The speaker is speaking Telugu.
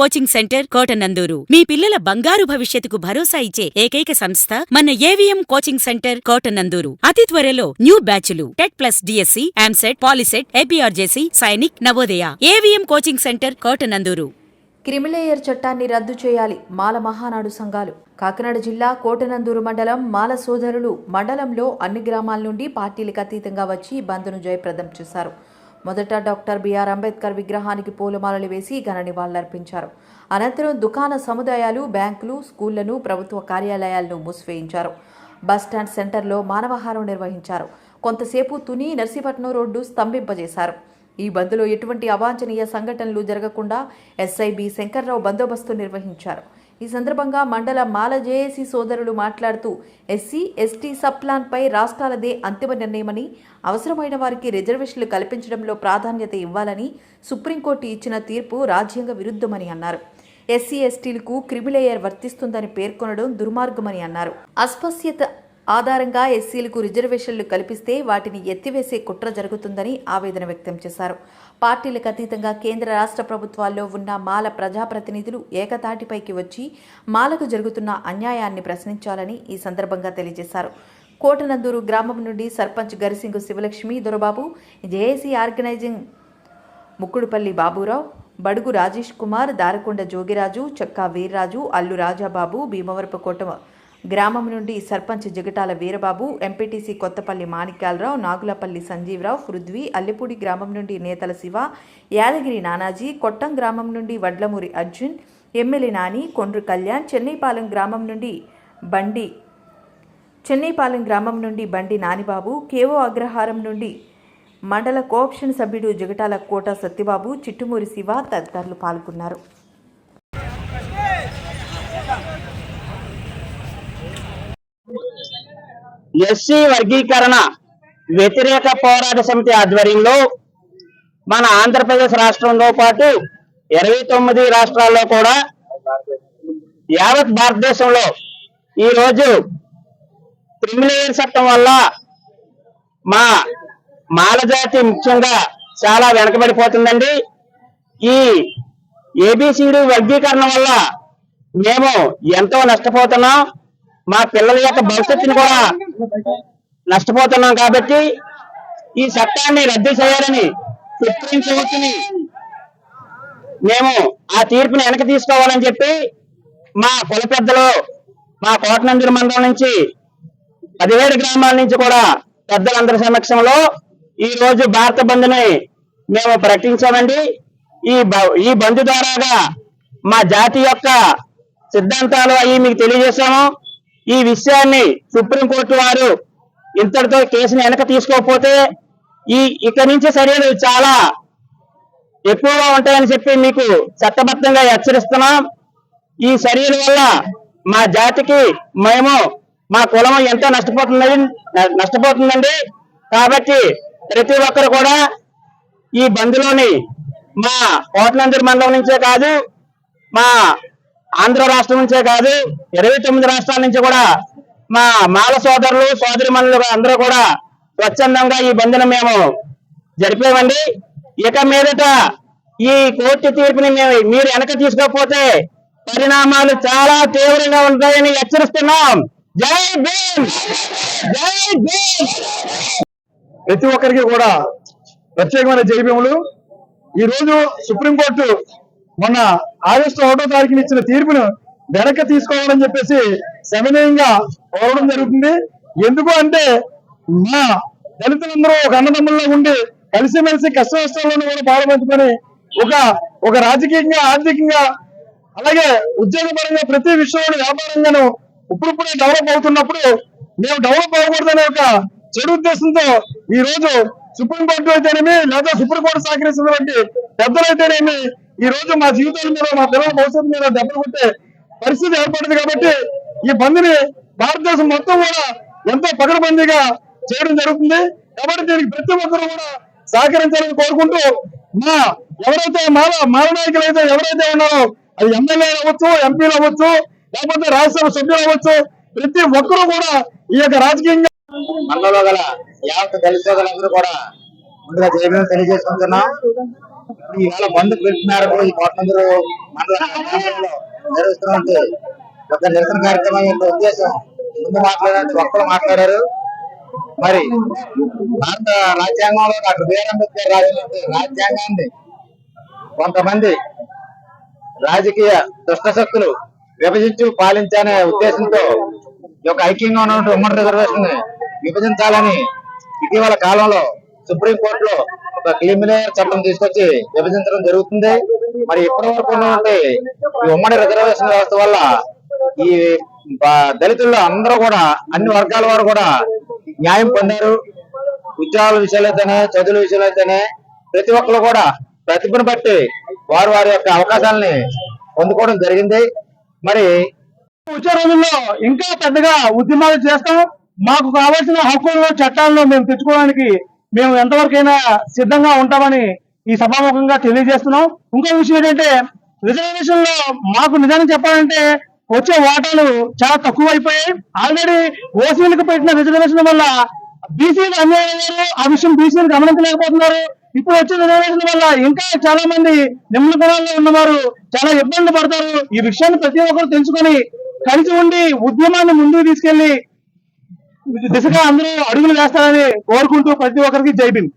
Coaching centre Kotananduru. మీ పిల్లల బంగారు భవిష్యత్తుకు భరోసా ఇచ్చే ఏకైక సంస్థ మన ఏవిఎం కోచింగ్ సెంటర్ కోటనందూరు. అతి త్వరలో న్యూ బ్యాచ్లు TET plus DSC EAMCET POLYCET APRJC Sainik Navodaya. AVM coaching centre Kotananduru. Creamy layer చట్టాన్ని రద్దు చేయాలి మాల మహానాడు సంఘాలు. కాకినాడ జిల్లా కోటనందూరు మండలం మాల సోదరులు మండలంలో అన్ని గ్రామాల నుండి పార్టీలకు అతీతంగా వచ్చి బంద్ను జయప్రదం చేశారు. మొదట డాక్టర్ బిఆర్ అంబేద్కర్ విగ్రహానికి పూలమాలలు వేసి ఘన నివాళులర్పించారు. అనంతరం దుకాణ సముదాయాలు బ్యాంకులు స్కూళ్ళను ప్రభుత్వ కార్యాలయాలను మూసివేయించారు. బస్టాండ్ సెంటర్లో మానవహారం నిర్వహించారు. కొంతసేపు తుని నర్సీపట్నం రోడ్డు స్తంభింపజేశారు. ఈ బంద్లో ఎటువంటి అవాంఛనీయ సంఘటనలు జరగకుండా ఎస్ఐబి శంకర్రావు బందోబస్తు నిర్వహించారు. ఈ సందర్భంగా మండల మాల జేఏసీ సోదరులు మాట్లాడుతూ ఎస్సీ ఎస్టీ సబ్ ప్లాన్పై రాష్ట్రాలదే అంతిమ నిర్ణయమని అవసరమైన వారికి రిజర్వేషన్లు కల్పించడంలో ప్రాధాన్యత ఇవ్వాలని సుప్రీంకోర్టు ఇచ్చిన తీర్పు రాజ్యాంగ విరుద్ధమని అన్నారు. ఎస్సీ ఎస్టీలకు క్రిమిలేయర్ వర్తిస్తుందని పేర్కొనడం దుర్మార్గమని అన్నారు. అస్పశ్యత ఆధారంగా ఎస్సీలకు రిజర్వేషన్లు కల్పిస్తే వాటిని ఎత్తివేసే కుట్ర జరుగుతుందని ఆవేదన వ్యక్తం చేశారు. పార్టీలకు అతీతంగా కేంద్ర రాష్ట్ర ప్రభుత్వాల్లో ఉన్న మాల ప్రజాప్రతినిధులు ఏకతాటిపైకి వచ్చి మాలకు జరుగుతున్న అన్యాయాన్ని ప్రశ్నించాలని ఈ సందర్భంగా తెలియజేశారు. కోటనందూరు గ్రామం నుండి సర్పంచ్ గరిసింగు శివలక్ష్మి దొరబాబు జేఏసీ ఆర్గనైజింగ్ ముక్కుడుపల్లి బాబురావు బడుగు రాజేష్ కుమార్ దారకొండ జోగిరాజు చక్కా వీర్రాజు అల్లు రాజాబాబు భీమవరపు కోట గ్రామం నుండి సర్పంచ్ జగటాల వీరబాబు ఎంపీటీసీ కొత్తపల్లి మాణిక్యాలరావు నాగులపల్లి సంజీవరావు పృథ్వీ అల్లిపూడి గ్రామం నుండి నేతల శివ యాదగిరి నానాజీ కొట్టం గ్రామం నుండి వడ్లమూరి అర్జున్ ఎమ్మెల్యే నాని కొండ్రు కళ్యాణ్ చెన్నైపాలెం గ్రామం నుండి బండి చెన్నైపాలెం గ్రామం నుండి బండి నానిబాబు కేవో అగ్రహారం నుండి మండల కోఆప్షన్ సభ్యుడు జగటాల కోట సత్యబాబు చిట్టుమూరి శివ తదితరులు పాల్గొన్నారు. ఎస్సీ వర్గీకరణ వ్యతిరేక పోరాట సమితి ఆధ్వర్యంలో మన ఆంధ్రప్రదేశ్ రాష్ట్రంతో పాటు ఇరవై తొమ్మిది రాష్ట్రాల్లో కూడా యావత్ భారతదేశంలో ఈ రోజు క్రిమినల్ చట్టం వల్ల మా మాల జాతి ముఖ్యంగా చాలా వెనకబడిపోతుందండి. ఈ ఏబిసిడి వర్గీకరణ వల్ల మేము ఎంతో నష్టపోతున్నాం. మా పిల్లల యొక్క భవిష్యత్తుని కూడా నష్టపోతున్నాం కాబట్టి ఈ చట్టాన్ని రద్దు చేయాలని కోర్టుని మేము ఆ తీర్పుని వెనక్కి తీసుకోవాలని చెప్పి మా కుల పెద్దలు మా కోటనందిరి మండలం నుంచి పదిహేడు గ్రామాల నుంచి కూడా పెద్దలందరి సమక్షంలో ఈ రోజు భారత బంద్ని మేము ప్రకటించామండి. ఈ ఈ బంద్ ద్వారాగా మా జాతి యొక్క సిద్ధాంతాలు అవి మీకు తెలియజేశాము. ఈ విషయాన్ని సుప్రీంకోర్టు వారు ఇంతటితో కేసుని వెనక తీసుకోకపోతే ఈ ఇక్కడి నుంచి చర్యలు చాలా ఎక్కువగా ఉంటాయని చెప్పి మీకు చట్టబద్ధంగా హెచ్చరిస్తున్నాం. ఈ చర్యల వల్ల మా జాతికి మేము మా కులం ఎంతో నష్టపోతుందని నష్టపోతుందండి. కాబట్టి ప్రతి ఒక్కరు కూడా ఈ బంద్లోని మా కోటనందరి మండలం నుంచే కాదు మా ఆంధ్ర రాష్ట్రం నుంచే కాదు ఇరవై తొమ్మిది రాష్ట్రాల నుంచి కూడా మా మాల సోదరులు సోదరి మనులు అందరూ కూడా స్వచ్ఛందంగా ఈ బంద్ను మేము జరిపామండి ఇక మీదట ఈ కోర్టు తీర్పుని మేము మీరు వెనక తీసుకోకపోతే పరిణామాలు చాలా తీవ్రంగా ఉంటాయని హెచ్చరిస్తున్నాం. జై భీమ్! జై భీమ్! ప్రతి ఒక్కరికి కూడా ప్రత్యేకమైన జైభీములు ఈ రోజు సుప్రీంకోర్టు మొన్న ఆగస్టు ఒకటో తారీఖున ఇచ్చిన తీర్పును వెనక్కి తీసుకోవాలని చెప్పేసి సమన్వయంగా కోరడం జరుగుతుంది. ఎందుకు అంటే మా దళితులందరూ ఒక అన్నదమ్ముల్లో ఉండి కలిసిమెలిసి కష్ట నష్టాలను కూడా పాల్పంచుకొని ఒక ఒక రాజకీయంగా ఆర్థికంగా అలాగే ఉద్యోగపరంగా ప్రతి విషయంలో వ్యాపారంగాను ఇప్పుడిప్పుడే డెవలప్ అవుతున్నప్పుడు మేము డెవలప్ అవ్వకూడదనే ఒక చెడు ఉద్దేశంతో ఈ రోజు సుప్రీంకోర్టు అయితేనేమి లేదా సుప్రీంకోర్టు సహకరిస్తున్నటువంటి పెద్దలు అయితేనేమి ఈ రోజు మా జీవితాల మీద మా పిల్లల భవిష్యత్తు మీద దెబ్బలు కొట్టే పరిస్థితి ఏర్పడింది కాబట్టి ఈ బంద్ని భారతదేశం మొత్తం కూడా ఎంతో పకడబందీగా చేయడం జరుగుతుంది. కాబట్టి దీనికి ప్రతి ఒక్కరు కూడా సహకరించాలని కోరుకుంటూ మా ఎవరైతే మాల మాల నాయకులు అయితే ఎవరైతే ఉన్నారో అది ఎమ్మెల్యే అవ్వచ్చు ఎంపీలు అవ్వచ్చు లేకపోతే రాజ్యసభ సభ్యులు అవ్వచ్చు ప్రతి ఒక్కరూ కూడా ఈ యొక్క రాజకీయంగా మనలో గల యావత్ దళితులందరూ కూడా ముందుగా జయభీం తెలియజేసుకుంటున్నాం. ఇవాళ ఈవేళ బంధు ఈ కోటనందరూ మండల నిర్వహిస్తున్నటువంటి ఒక నిరసన కార్యక్రమం యొక్క ఉద్దేశం. ముందు మాట్లాడినట్టు ఒక్కరు మాట్లాడారు. మరి భారత రాజ్యాంగంలో డాక్టర్ బిఆర్ అంబేద్కర్ రాసినటువంటి రాజ్యాంగాన్ని కొంతమంది రాజకీయ దుష్ట శక్తులు విభజించి పాలించనే ఉద్దేశంతో ఈ యొక్క ఐక్యంగా ఉన్నటువంటి ఉమ్మడి రిజర్వేషన్ని విభజించాలని ఇటీవల కాలంలో సుప్రీం కోర్టులో ఒక క్లిమినర్ చట్టం తీసుకొచ్చి విభజించడం జరుగుతుంది. మరి ఇప్పటి వరకు ఉన్నటువంటి ఈ ఉమ్మడి రిజర్వేషన్ వ్యవస్థ వల్ల ఈ దళితుల్లో అందరూ కూడా అన్ని వర్గాల వారు కూడా న్యాయం పొందారు. ఉద్యోగాల విషయాలైతేనే చదువుల విషయాలైతేనే ప్రతి ఒక్కరు కూడా ప్రతిభను బట్టి వారు వారి యొక్క అవకాశాలని పొందుకోవడం జరిగింది. మరి వచ్చే రోజుల్లో ఇంకా పెద్దగా ఉద్యమాలు చేస్తాం. మాకు కావాల్సిన హక్కులను చట్టాలను మేము తెచ్చుకోవడానికి మేము ఎంతవరకైనా సిద్ధంగా ఉంటామని ఈ సభాముఖంగా తెలియజేస్తున్నాం. ఇంకో విషయం ఏంటంటే రిజర్వేషన్లో మాకు నిజానికి చెప్పాలంటే వచ్చే వాటాలు చాలా తక్కువ అయిపోయాయి ఆల్రెడీ ఓసీలకు పెట్టిన రిజర్వేషన్ వల్ల బీసీలు అన్యాయం ఆ విషయం బీసీలు గమనించలేకపోతున్నారు. ఇప్పుడు వచ్చే రిజర్వేషన్ వల్ల ఇంకా చాలా మంది నిమ్న కులాల్లో ఉన్నవారు చాలా ఇబ్బంది పడతారు. ఈ విషయాన్ని ప్రతి ఒక్కరు తెలుసుకొని కలిసి ఉండి ఉద్యమాన్ని ముందుకు తీసుకెళ్ళి దిశగా అందరూ అడుగులు వేస్తారని కోరుకుంటూ ప్రతి ఒక్కరికి జై భీమ్.